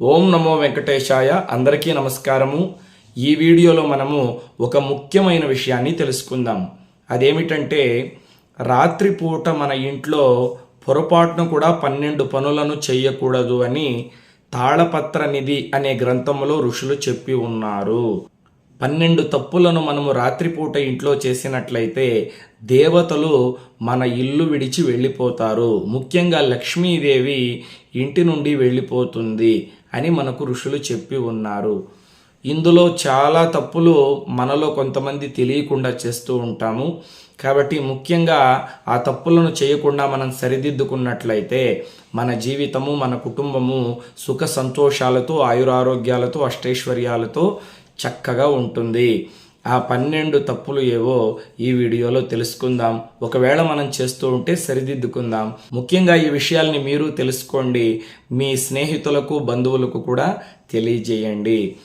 ఓం నమో వెంకటేశాయ అందరికీ నమస్కారము. ఈ వీడియోలో మనము ఒక ముఖ్యమైన విషయాన్ని తెలుసుకుందాం. అదేమిటంటే రాత్రిపూట మన ఇంట్లో పొరపాటును కూడా పన్నెండు పనులను చేయకూడదు అని తాళపత్ర నిధి అనే గ్రంథంలో ఋషులు చెప్పి ఉన్నారు. పన్నెండు తప్పులను మనము రాత్రిపూట ఇంట్లో చేసినట్లయితే దేవతలు మన ఇల్లు విడిచి వెళ్ళిపోతారు. ముఖ్యంగా లక్ష్మీదేవి ఇంటి నుండి వెళ్ళిపోతుంది. అని మనకు ఋషులు చెప్పి ఉన్నారు. ఇందులో చాలా తప్పులు మనలో కొంతమంది తెలియకుండా చేస్తూ ఉంటాము. కాబట్టి ముఖ్యంగా ఆ తప్పులను చేయకుండా మనం సరిదిద్దుకున్నట్లయితే మన జీవితము మన కుటుంబము సుఖ సంతోషాలతో ఆయురారోగ్యాలతో అష్టైశ్వర్యాలతో చక్కగా ఉంటుంది. ఆ పన్నెండు తప్పులు ఏవో ఈ వీడియోలో తెలుసుకుందాం. ఒకవేళ మనం చేస్తూ ఉంటే సరిదిద్దుకుందాం. ముఖ్యంగా ఈ విషయాల్ని మీరు తెలుసుకోండి. మీ స్నేహితులకు బంధువులకు కూడా తెలియజేయండి.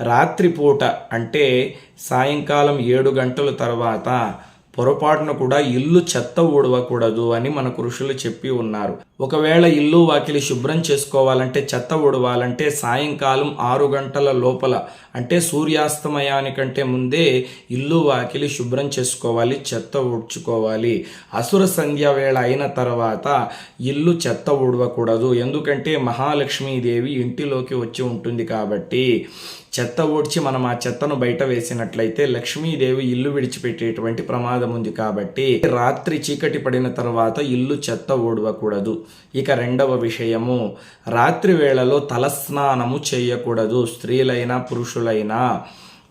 రాత్రిపూట అంటే సాయంకాలం ఏడు గంటల తర్వాత పొరపాటున కూడా ఇల్లు చెత్త ఊడవకూడదు అని మన ఋషులు చెప్పి ఉన్నారు. ఒకవేళ ఇల్లు వాకిలి శుభ్రం చేసుకోవాలంటే చెత్త ఊడవాలంటే సాయంకాలం ఆరు గంటల లోపల అంటే సూర్యాస్తమయానికంటే ముందే ఇల్లు వాకిలి శుభ్రం చేసుకోవాలి చెత్త ఊడ్చుకోవాలి. అసుర సంధ్య వేళ అయిన తర్వాత ఇల్లు చెత్త ఊడవకూడదు. ఎందుకంటే మహాలక్ష్మీదేవి ఇంటిలోకి వచ్చి ఉంటుంది కాబట్టి చెత్త ఊడ్చి మనం ఆ చెత్తను బయట వేసినట్లయితే లక్ష్మీదేవి ఇల్లు విడిచిపెట్టేటువంటి ప్రమాదం ఉంది కాబట్టి రాత్రి చీకటి పడిన తర్వాత ఇల్లు చెత్త ఊడవకూడదు. ఇక రెండవ విషయము రాత్రి వేళలో తలస్నానము చేయకూడదు. స్త్రీలైనా పురుషులైనా.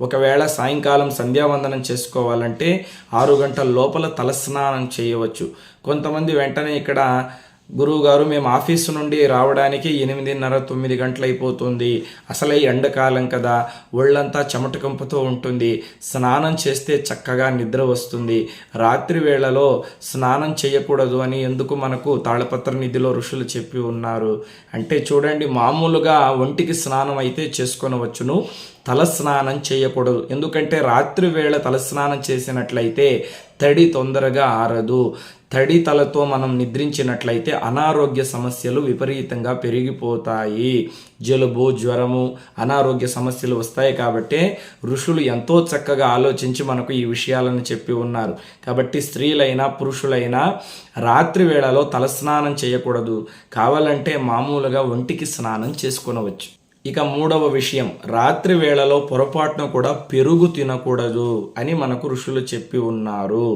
ఒకవేళ సాయంకాలం సంధ్యావందనం చేసుకోవాలంటే ఆరు గంటల లోపల తలస్నానం చేయవచ్చు. కొంతమంది వెంటనే ఇక్కడ గురువు గారు మేము ఆఫీసు నుండి రావడానికి ఎనిమిదిన్నర తొమ్మిది గంటలు అయిపోతుంది అసలే ఎండకాలం కదా. ఒళ్ళంతా చెమటకంపుతో ఉంటుంది. స్నానం చేస్తే చక్కగా నిద్ర వస్తుంది. రాత్రి వేళలో స్నానం చేయకూడదు అని ఎందుకు మనకు తాళపత్ర నిధిలో ఋషులు చెప్పి ఉన్నారు? అంటే చూడండి మామూలుగా ఒంటికి స్నానం అయితే చేసుకొనవచ్చును. తలస్నానం చేయకూడదు ఎందుకంటే రాత్రి వేళ తలస్నానం చేసినట్లయితే తడి తొందరగా ఆరదు. తడి తలతో మనం నిద్రించినట్లయితే అనారోగ్య సమస్యలు విపరీతంగా పెరిగిపోతాయి. జలుబు జ్వరము అనారోగ్య సమస్యలు వస్తాయి కాబట్టి ఋషులు ఎంతో చక్కగా ఆలోచించి మనకు ఈ విషయాలను చెప్పి ఉన్నారు. కాబట్టి స్త్రీలైనా పురుషులైనా రాత్రి వేళలో తలస్నానం చేయకూడదు. కావాలంటే మామూలుగా ఒంటికి స్నానం చేసుకునవచ్చు. ఇక మూడవ విషయం రాత్రి వేళలో పొరపాటున కూడా పెరుగు తినకూడదు అని మనకు ఋషులు చెప్పి ఉన్నారు.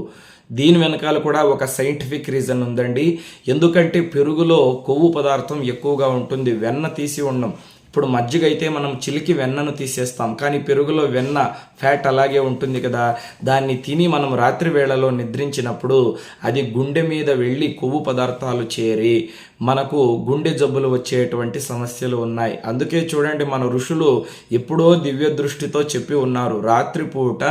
దీని వెనకాల కూడా ఒక సైంటిఫిక్ రీజన్ ఉందండి. ఎందుకంటే పెరుగులో కొవ్వు పదార్థం ఎక్కువగా ఉంటుంది వెన్న తీసి ఉండడం. ఇప్పుడు మజ్జిగ అయితే మనం చిలికి వెన్నను తీసేస్తాం. కానీ పెరుగులో వెన్న ఫ్యాట్ అలాగే ఉంటుంది కదా. దాన్ని తిని మనం రాత్రి వేళలో నిద్రించినప్పుడు అది గుండె మీద వెళ్ళి కొవ్వు పదార్థాలు చేరి మనకు గుండె జబ్బులు వచ్చేటువంటి సమస్యలు ఉన్నాయి. అందుకే చూడండి మన ఋషులు ఎప్పుడో దివ్య దృష్టితో చెప్పి ఉన్నారు. రాత్రిపూట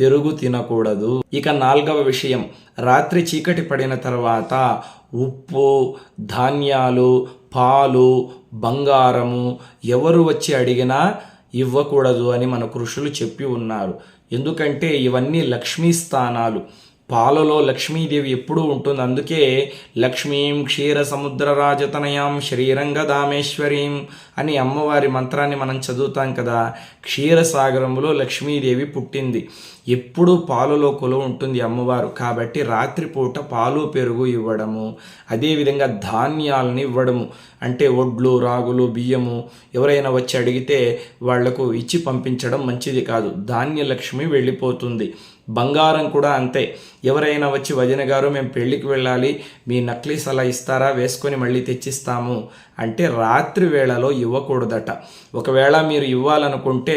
పెరుగు తినకూడదు. ఇక నాలుగవ విషయం. రాత్రి చీకటి పడిన తర్వాత ఉప్పు ధాన్యాలు పాలు బంగారము ఎవరు వచ్చి అడిగినా ఇవ్వకూడదు అని మన కృషులు చెప్పి ఉన్నారు. ఎందుకంటే ఇవన్నీ లక్ష్మీ స్థానాలు. పాలలో లక్ష్మీదేవి ఎప్పుడూ ఉంటుంది. అందుకే లక్ష్మీం క్షీర సముద్ర రాజతనయాం శ్రీరంగదామేశ్వరీం అని అమ్మవారి మంత్రాన్ని మనం చదువుతాం కదా. క్షీరసాగరంలో లక్ష్మీదేవి పుట్టింది. ఎప్పుడూ పాలలో కొలువు ఉంటుంది అమ్మవారు. కాబట్టి రాత్రిపూట పాలు పెరుగు ఇవ్వడము అదేవిధంగా ధాన్యాలని ఇవ్వడము. అంటే ఒడ్లు రాగులు బియ్యము ఎవరైనా వచ్చి అడిగితే వాళ్ళకు ఇచ్చి పంపించడం మంచిది కాదు. ధాన్యలక్ష్మి వెళ్ళిపోతుంది. బంగారం కూడా అంతే. ఎవరైనా వచ్చి వదిన గారు మేము పెళ్ళికి వెళ్ళాలి మీ నక్లీస్ అలా ఇస్తారా వేసుకొని మళ్ళీ తెచ్చిస్తాము అంటే రాత్రి వేళలో ఇవ్వకూడదట. ఒకవేళ మీరు ఇవ్వాలనుకుంటే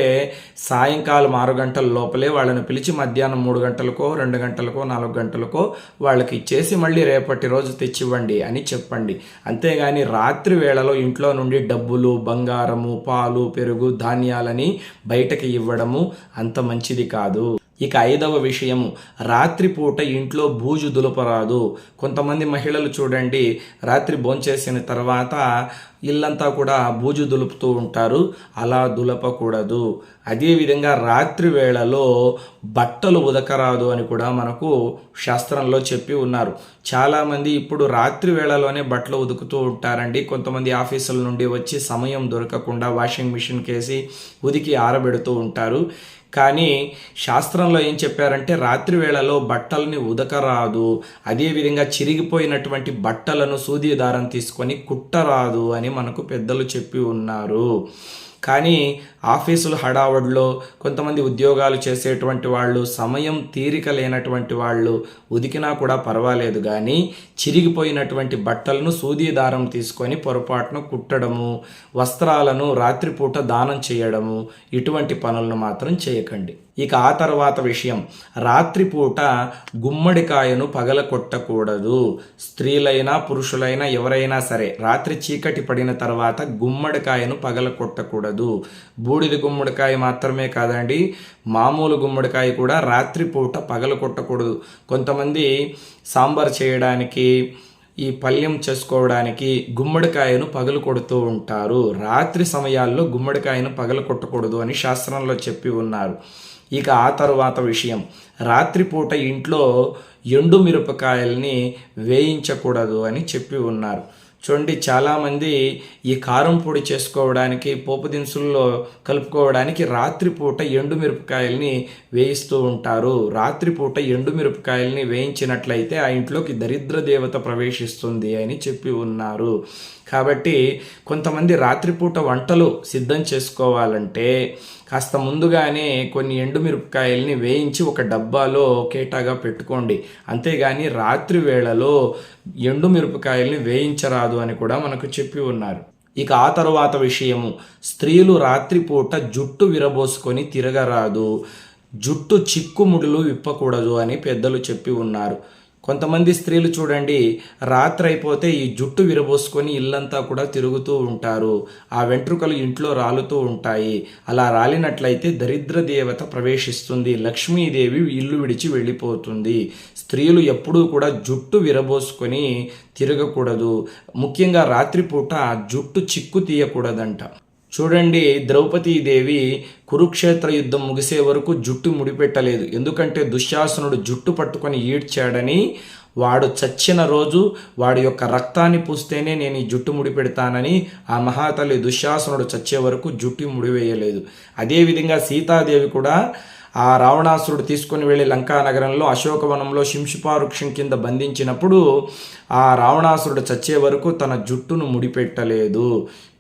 సాయంకాలం ఆరు గంటల లోపలే వాళ్ళని పిలిచి మధ్యాహ్నం మూడు గంటలకో రెండు గంటలకో నాలుగు గంటలకో వాళ్ళకి ఇచ్చేసి మళ్ళీ రేపటి రోజు తెచ్చివ్వండి అని చెప్పండి. అంతేగాని రాత్రి వేళలో ఇంట్లో నుండి డబ్బులు బంగారము పాలు పెరుగు ధాన్యాలని బయటకి ఇవ్వడము అంత మంచిది కాదు. ఇక ఐదవ విషయము రాత్రిపూట ఇంట్లో బూజు దులపరాదు. కొంతమంది మహిళలు చూడండి రాత్రి భోంచేసిన తర్వాత ఇల్లంతా కూడా బూజు దులుపుతూ ఉంటారు అలా దులపకూడదు. అదేవిధంగా రాత్రి వేళలో బట్టలు ఉదకరాదు అని కూడా మనకు శాస్త్రంలో చెప్పి ఉన్నారు. చాలామంది ఇప్పుడు రాత్రి వేళలోనే బట్టలు ఉదుకుతూ ఉంటారండి. కొంతమంది ఆఫీసుల నుండి వచ్చి సమయం దొరకకుండా వాషింగ్ మిషన్కేసి ఉదికి ఆరబెడుతూ ఉంటారు. కానీ శాస్త్రంలో ఏం చెప్పారంటే రాత్రి వేళలో బట్టల్ని ఉదకరాదు అదేవిధంగా చిరిగిపోయినటువంటి బట్టలను సూది దారం తీసుకొని కుట్టరాదు అని మనకు పెద్దలు చెప్పి ఉన్నారు. కానీ ఆఫీసులు హడావడిలో కొంతమంది ఉద్యోగాలు చేసేటువంటి వాళ్ళు సమయం తీరిక లేనటువంటి వాళ్ళు ఉదికినా కూడా పర్వాలేదు. కానీ చిరిగిపోయినటువంటి బట్టలను సూది దారం తీసుకొని పొరపాటున కుట్టడము వస్త్రాలను రాత్రిపూట దానం చేయడము ఇటువంటి పనులను మాత్రం చేయకండి. ఇక ఆ తర్వాత విషయం. రాత్రిపూట గుమ్మడికాయను పగల కొట్టకూడదు స్త్రీలైనా పురుషులైనా ఎవరైనా సరే రాత్రి చీకటి పడిన తర్వాత గుమ్మడికాయను పగల కొట్టకూడదు బూడిద గుమ్మడికాయ మాత్రమే కాదండి మామూలు గుమ్మడికాయ కూడా రాత్రిపూట పగలు కొట్టకూడదు. కొంతమంది సాంబార్ చేయడానికి ఈ పల్యం చేసుకోవడానికి గుమ్మడికాయను పగలు కొడుతూ ఉంటారు. రాత్రి సమయాల్లో గుమ్మడికాయను పగలు కొట్టకూడదు అని శాస్త్రంలో చెప్పి ఉన్నారు. ఇక ఆ తరువాత విషయం. రాత్రిపూట ఇంట్లో ఎండు మిరపకాయల్ని వేయించకూడదు అని చెప్పి ఉన్నారు. చూడండి చాలామంది ఈ కారం పొడి చేసుకోవడానికి పోపు దినుసుల్లో కలుపుకోవడానికి రాత్రిపూట ఎండు మిరపకాయల్ని వేయిస్తూ ఉంటారు. రాత్రిపూట ఎండు మిరపకాయల్ని వేయించినట్లయితే ఆ ఇంట్లోకి దరిద్ర దేవత ప్రవేశిస్తుంది అని చెప్పి ఉన్నారు. కాబట్టి కొంతమంది రాత్రిపూట వంటలు సిద్ధం చేసుకోవాలంటే కాస్త ముందుగానే కొన్ని ఎండుమిరపకాయల్ని వేయించి ఒక డబ్బాలో కేటాగా పెట్టుకోండి. అంతేగాని రాత్రి వేళలో ఎండుమిరపకాయల్ని వేయించరాదు అని కూడా మనకు చెప్పి ఉన్నారు. ఇక ఆ తరువాత విషయము. స్త్రీలు రాత్రిపూట జుట్టు విరబోసుకొని తిరగరాదు. జుట్టు చిక్కుముడులు విప్పకూడదు అని పెద్దలు చెప్పి ఉన్నారు. కొంతమంది స్త్రీలు చూడండి రాత్రి అయిపోతే ఈ జుట్టు విరబోసుకొని ఇల్లంతా కూడా తిరుగుతూ ఉంటారు. ఆ వెంట్రుకలు ఇంట్లో రాలుతూ ఉంటాయి. అలా రాలినట్లయితే దరిద్ర దేవత ప్రవేశిస్తుంది. లక్ష్మీదేవి ఇల్లు విడిచి వెళ్ళిపోతుంది. స్త్రీలు ఎప్పుడూ కూడా జుట్టు విరబోసుకొని తిరగకూడదు. ముఖ్యంగా రాత్రిపూట జుట్టు చిక్కు తీయకూడదంట. చూడండి ద్రౌపదీదేవి కురుక్షేత్ర యుద్ధం ముగిసే వరకు జుట్టు ముడిపెట్టలేదు. ఎందుకంటే దుశ్శాసనుడు జుట్టు పట్టుకొని ఈడ్చాడని వాడు చచ్చిన రోజు వాడి యొక్క రక్తాన్ని పూస్తేనే నేను ఈ జుట్టు ముడిపెడతానని ఆ మహాతల్లి దుశ్శాసనుడు చచ్చే వరకు జుట్టు ముడివేయలేదు. అదేవిధంగా సీతాదేవి కూడా ఆ రావణాసురుడు తీసుకొని వెళ్ళి లంకా నగరంలో అశోకవనంలో శింషుపారుక్షం కింద బంధించినప్పుడు ఆ రావణాసురుడు చచ్చే వరకు తన జుట్టును ముడిపెట్టలేదు.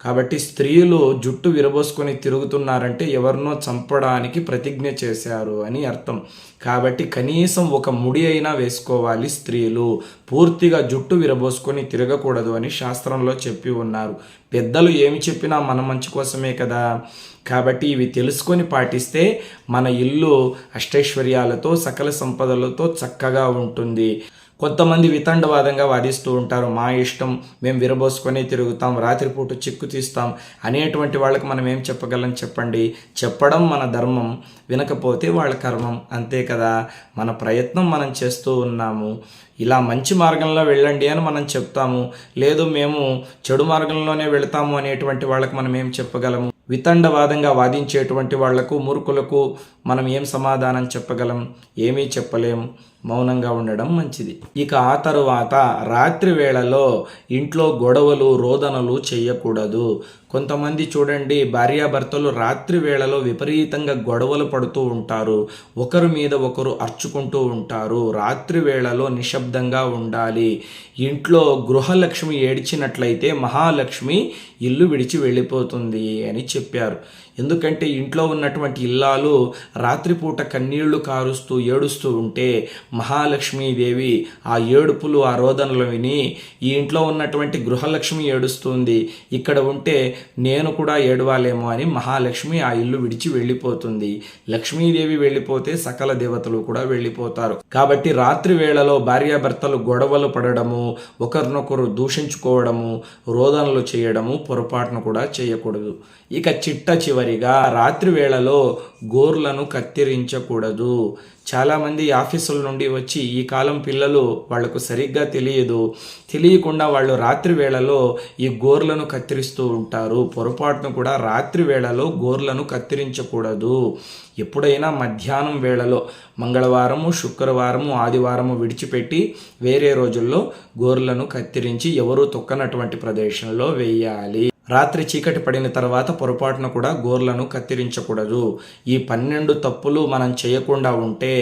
కాబట్టి స్త్రీలు జుట్టు విరబోసుకొని తిరుగుతున్నారంటే ఎవరినో చంపడానికి ప్రతిజ్ఞ చేశారు అని అర్థం. కాబట్టి కనీసం ఒక ముడి అయినా వేసుకోవాలి స్త్రీలు. పూర్తిగా జుట్టు విరబోసుకొని తిరగకూడదు అని శాస్త్రంలో చెప్పి ఉన్నారు. పెద్దలు ఏమి చెప్పినా మన మంచి కోసమే కదా? కాబట్టి ఇవి తెలుసుకొని పాటిస్తే మన ఇల్లు అష్టైశ్వర్యాలతో సకల సంపదలతో చక్కగా ఉంటుంది. కొంతమంది వితండవాదంగా వాదిస్తూ ఉంటారు మా ఇష్టం మేము విరబోసుకొని తిరుగుతాం రాత్రిపూట చిక్కు తీస్తాం అనేటువంటి వాళ్ళకి మనం ఏం చెప్పగలం చెప్పండి? చెప్పడం మన ధర్మం వినకపోతే వాళ్ళ కర్మం. అంతే కదా? మన ప్రయత్నం మనం చేస్తూ ఉన్నాము. ఇలా మంచి మార్గంలో వెళ్ళండి అని మనం చెప్తాము. లేదు మేము చెడు మార్గంలోనే వెళతాము అనేటువంటి వాళ్ళకి మనం ఏం చెప్పగలము? వితండవాదంగా వాదించేటువంటి వాళ్ళకు మూర్ఖులకు మనం ఏం సమాధానం చెప్పగలం? ఏమీ చెప్పలేము మౌనంగా ఉండడం మంచిది. ఇక ఆ తరువాత రాత్రి వేళలో ఇంట్లో గొడవలు రోదనలు చేయకూడదు కొంతమంది చూడండి భార్యాభర్తలు రాత్రి వేళలో విపరీతంగా గొడవలు పడుతూ ఉంటారు. ఒకరి మీద ఒకరు అర్చుకుంటూ ఉంటారు. రాత్రి వేళలో నిశ్శబ్దంగా ఉండాలి. ఇంట్లో గృహలక్ష్మి ఏడ్చినట్లయితే మహాలక్ష్మి ఇల్లు విడిచి వెళ్ళిపోతుంది అని చెప్పారు. ఎందుకంటే ఇంట్లో ఉన్నటువంటి ఇల్లాలు రాత్రిపూట కన్నీళ్ళు కారుస్తూ ఏడుస్తూ ఉంటే మహాలక్ష్మీదేవి ఆ ఏడుపులు ఆ రోదనలు విని ఈ ఇంట్లో ఉన్నటువంటి గృహలక్ష్మి ఏడుస్తుంది ఇక్కడ ఉంటే నేను కూడా ఏడవాలేమో అని మహాలక్ష్మి ఆ ఇల్లు విడిచి వెళ్ళిపోతుంది. లక్ష్మీదేవి వెళ్ళిపోతే సకల దేవతలు కూడా వెళ్ళిపోతారు. కాబట్టి రాత్రి వేళలో భార్యాభర్తలు గొడవలు పడడము ఒకరినొకరు దూషించుకోవడము రోదనలు చేయడము పొరపాటును కూడా చేయకూడదు. ఇక చిట్ట చివరిగా రాత్రి వేళలో గోర్లను కత్తిరించకూడదు. చాలామంది ఆఫీసుల నుండి వచ్చి ఈ కాలం పిల్లలు వాళ్ళకు సరిగ్గా తెలియదు. తెలియకుండా వాళ్ళు రాత్రి వేళలో ఈ గోర్లను కత్తిరిస్తూ ఉంటారు. పొరపాటును కూడా రాత్రి వేళలో గోర్లను కత్తిరించకూడదు. ఎప్పుడైనా మధ్యాహ్నం వేళలో మంగళవారము శుక్రవారము ఆదివారము విడిచిపెట్టి వేరే రోజుల్లో గోర్లను కత్తిరించి ఎవరు తొక్కనటువంటి ప్రదేశంలో వేయాలి. రాత్రి చీకటి పడిన తర్వాత పొరపాటున కూడా గోర్లను కత్తిరించకూడదు. ఈ పన్నెండు తప్పులు మనం చేయకుండా ఉంటే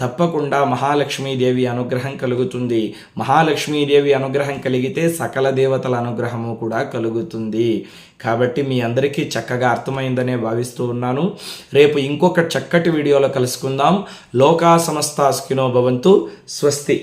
తప్పకుండా మహాలక్ష్మీదేవి అనుగ్రహం కలుగుతుంది. మహాలక్ష్మీదేవి అనుగ్రహం కలిగితే సకల దేవతల అనుగ్రహము కూడా కలుగుతుంది. కాబట్టి మీ అందరికీ చక్కగా అర్థమైందనే భావిస్తూ ఉన్నాను. రేపు ఇంకొక చక్కటి వీడియోలో కలుసుకుందాం. లోకా సమస్త స్కినో భవంతు. స్వస్తి.